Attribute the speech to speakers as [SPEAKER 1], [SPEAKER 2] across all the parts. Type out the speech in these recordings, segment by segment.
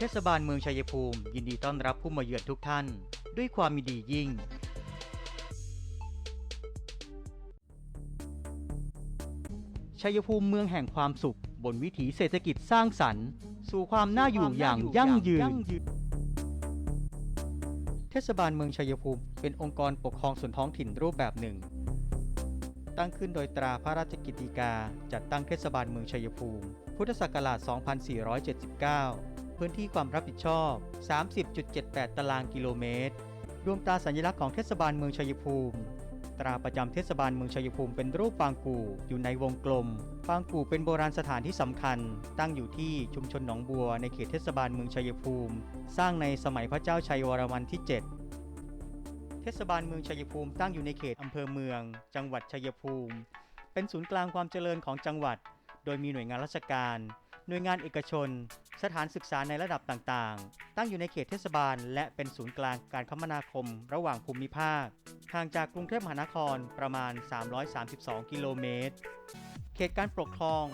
[SPEAKER 1] เทศบาลเมืองชัยภูมิ ยินดีต้อนรับผู้มาเยือนทุกท่าน ด้วยความยินดียิ่ง ชัยภูมิเมืองแห่งความสุข บนวิถีเศรษฐกิจสร้างสรรค์ สู่ความน่าอยู่อย่างยั่งยืน เทศบาลเมืองชัยภูมิเป็นองค์กรปกครองส่วนท้องถิ่นรูปแบบหนึ่ง ตั้งขึ้นโดยตราพระราชกิจฎีกาจัดตั้งเทศบาลเมืองชัยภูมิ พุทธศักราช 2479 พื้นที่ความรับผิดชอบ 30.78 ตารางกิโลเมตร ดวงตาสัญลักษณ์ของเทศบาลเมืองชัยภูมิ ตราประจำเทศบาลเมืองชัยภูมิเป็นรูปปางกู่อยู่ในวงกลม ปางกู่เป็นโบราณสถานที่สำคัญ ตั้งอยู่ที่ชุมชนหนองบัวในเขตเทศบาลเมืองชัยภูมิ สร้างในสมัยพระเจ้าชัยวรมันที่ 7เทศบาลเมืองชัยภูมิตั้งอยู่ในเขตอำเภอเมือง จังหวัดชัยภูมิ เป็นศูนย์กลางความเจริญของจังหวัด โดยมีหน่วยงานราชการ หน่วยงานเอกชน สถานศึกษาในระดับต่างๆ ตั้งอยู่ในเขตเทศบาล และเป็นศูนย์กลางการคมนาคม ระหว่างภูมิภาคห่างจากกรุงเทพมหานครประมาณ 332 กิโลเมตร เขตการปกครอง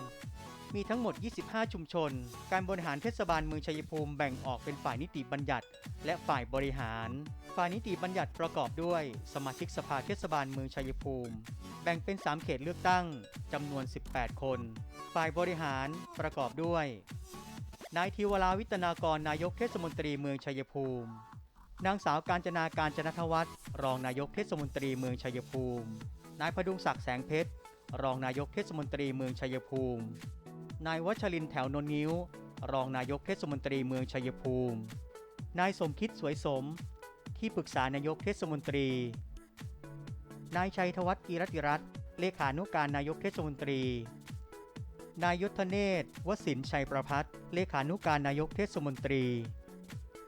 [SPEAKER 1] มีทั้งหมด 25 ชุมชน การบริหารเทศบาลเมืองชัยภูมิแบ่งออกเป็นฝ่ายนิติบัญญัติ และฝ่ายบริหาร ฝ่ายนิติบัญญัติประกอบด้วย สมาชิกสภาเทศบาลเมืองชัยภูมิ แบ่งเป็น 3 เขตเลือกตั้งจำนวน 18 คน ฝ่ายบริหารประกอบด้วย นายทิวราวิตนากรนายกเทศมนตรีเมืองชัยภูมิ นางสาวการจนาการจนทวัฒน์รองนายกเทศมนตรีเมืองชัยภูมิ นายพดุงศักดิ์แสงเพชรรองนายกเทศมนตรีเมืองชัยภูมิ นายวัชรินแถวนนนิ้ว รองนายกเทศมนตรีเมืองชัยภูมิ นายสมคิดสวยสม ที่ปรึกษานายกเทศมนตรี นายชัยธวัฒน์กีรติรัตน์เลขานุการนายกเทศมนตรี นายยศเนศวสินชัยประพัฒน์เลขานุการนายกเทศมนตรี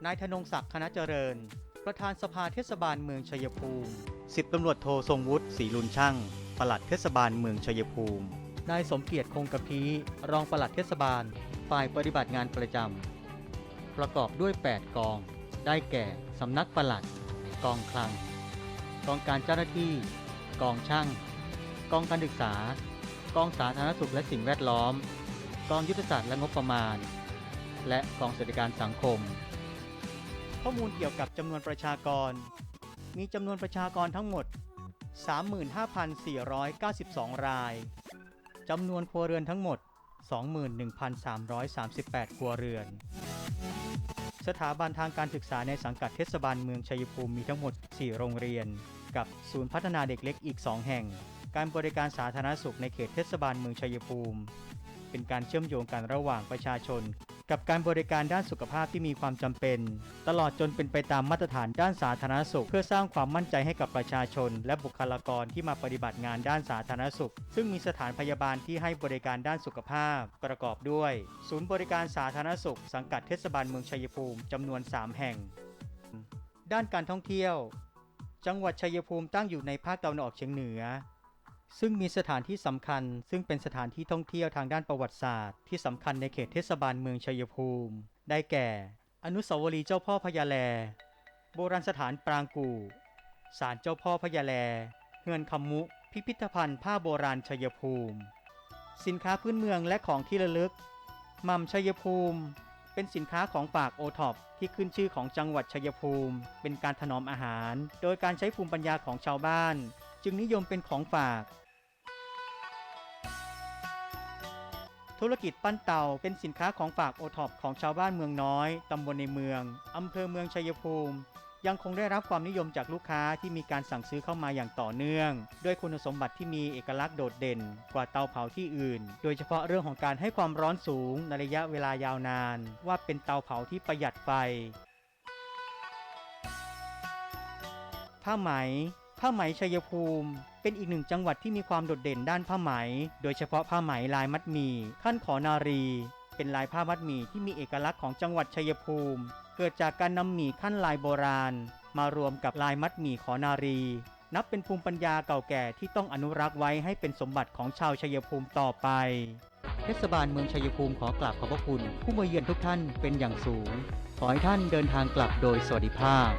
[SPEAKER 1] นายธนงศักดิ์คณะเจริญ ประธานสภาเทศบาลเมืองชัยภูมิสิบตำรวจโททรงวุฒิศรีลุนช่างปลัดเทศบาลเมืองชัยภูมิ นายสมเกียรติคงกระพีรองปลัดเทศบาล ฝ่ายปฏิบัติงานประจำ ประกอบด้วย 8 กอง ได้แก่ สำนักปลัด กองคลัง กองการเจ้าหน้าที่ กองช่าง กองการศึกษา กองสาธารณสุขและสิ่งแวดล้อม กองยุทธศาสตร์และงบประมาณ และกองสวัสดิการสังคม ข้อมูลเกี่ยวกับจำนวนประชากร มีจำนวนประชากรทั้งหมด 35,492 ราย จำนวนครัวเรือนทั้งหมด 21,338 ครัวเรือน สถาบันทางการศึกษาในสังกัดเทศบาลเมืองชัยภูมิมีทั้งหมด 4 โรงเรียน กับศูนย์พัฒนาเด็กเล็กอีก 2 แห่ง การบริการสาธารณสุขในเขตเทศบาลเมืองชัยภูมิ เป็นการเชื่อมโยงกันระหว่างประชาชน กับการบริการด้านสุขภาพที่มีความจำเป็น ตลอดจนเป็นไปตามมาตรฐานด้านสาธารณสุข เพื่อสร้างความมั่นใจให้กับประชาชน และบุคลากรที่มาปฏิบัติงานด้านสาธารณสุข ซึ่งมีสถานพยาบาลที่ให้บริการด้านสุขภาพ ประกอบด้วย ศูนย์บริการสาธารณสุข สังกัดเทศบาลเมืองชัยภูมิจำนวน 3 แห่ง ด้านการท่องเที่ยว จังหวัดชัยภูมิตั้งอยู่ในภาคตะวันออกเฉียงเหนือ ซึ่งมีสถานที่สำคัญ ซึ่งเป็นสถานที่ท่องเที่ยวทางด้านประวัติศาสตร์ ที่สำคัญในเขตเทศบาลเมืองชัยภูมิ ได้แก่ อนุสาวรีย์เจ้าพ่อพญาแล โบราณสถานปรางกู่ศาลเจ้าพ่อพญาแล เฮือนคำมุ พิพิธภัณฑ์ผ้าโบราณชัยภูมิ สินค้าพื้นเมืองและของที่ระลึกม่ำชัยภูมิ เป็นสินค้าของฝากโอท็อปที่ขึ้นชื่อของจังหวัดชัยภูมิ เป็นการถนอมอาหาร โดยการใช้ภูมิปัญญาของชาวบ้าน จึงนิยมเป็นของฝาก ธุรกิจปั้นเตาเป็นสินค้าของฝากโอท็อปของชาวบ้านเมืองน้อย ตำบลในเมือง อำเภอเมืองชัยภูมิ ยังคงได้รับความนิยมจากลูกค้าที่มีการสั่งซื้อเข้ามาอย่างต่อเนื่อง ด้วยคุณสมบัติที่มีเอกลักษณ์โดดเด่น กว่าเตาเผาที่อื่น โดยเฉพาะเรื่องของการให้ความร้อนสูงในระยะเวลายาวนาน ว่าเป็นเตาเผาที่ประหยัดไฟผ้าไหม ผ้าไหมชัยภูมิ เป็นอีกหนึ่งจังหวัดที่มีความโดดเด่นด้านผ้าไหม โดยเฉพาะผ้าไหมลายมัดหมี่ขั้นขอนารี เป็นลายผ้ามัดหมี่ที่มีเอกลักษณ์ของจังหวัดชัยภูมิ เกิดจากการนำหมี่ขั้นลายโบราณ มารวมกับลายมัดหมี่ขอนารี นับเป็นภูมิปัญญาเก่าแก่ที่ต้องอนุรักษ์ไว้ให้เป็นสมบัติของชาวชัยภูมิต่อไปเทศบาลเมืองชัยภูมิขอกราบขอบพระคุณ ผู้มาเยือนทุกท่านเป็นอย่างสูง ขอให้ท่านเดินทางกลับโดยสวัสดิภาพ